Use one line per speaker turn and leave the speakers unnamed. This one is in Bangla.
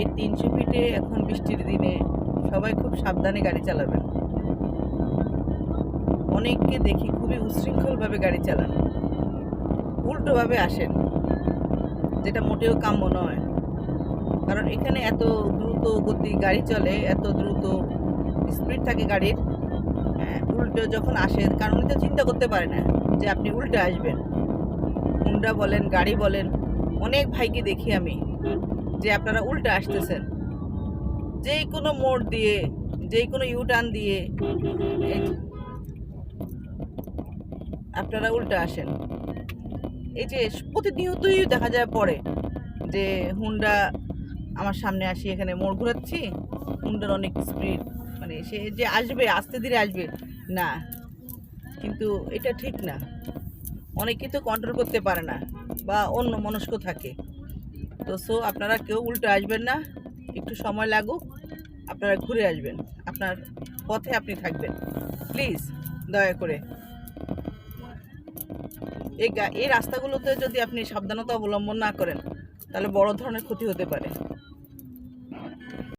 এই তিনশো ফিটে এখন বৃষ্টির দিনে সবাই খুব সাবধানে গাড়ি চালাবেন। অনেককে দেখি খুবই উশৃঙ্খলভাবে গাড়ি চালান। উল্টোভাবে আসেন যেটা মোটেও কাম্য নয়। কারণ এখানে এত দ্রুত গতি গাড়ি চলে এত দ্রুত স্পিড থাকে গাড়ির হ্যাঁ, উল্টো যখন আসেন কারণ উনি তো চিন্তা করতে পারে না যে আপনি উল্টে আসবেন। হুন্ডা বলেন গাড়ি বলেন অনেক ভাইকে দেখি আমি। যে আপনারা উল্টে আসতেছেন। যেই কোনো মোড় দিয়ে যেই কোনো ইউটার্ন দিয়ে আপনারা উল্টে আসেন। এই যে প্রতিনিয়তই দেখা যায় পরে যে হুন্ডা আমার সামনে আসি, এখানে মোড় ঘুরাচ্ছি। হুন্ডার অনেক স্পিড মানে সে যে আসবে, আস্তে ধীরে আসবে, না। কিন্তু এটা ঠিক না। অনেকে তো কন্ট্রোল করতে পারে না, বা অন্য মনস্ক থাকে। তো সো আপনারা কেউ উল্টে আসবেন না, একটু সময় লাগুক, আপনারা ঘুরে আসবেন, আপনার পথে আপনি থাকবেন। প্লিজ, দয়া করে। এই এই রাস্তাগুলোতে যদি আপনি সাবধানতা অবলম্বন না করেন, তাহলে বড় ধরনের ক্ষতি হতে পারে।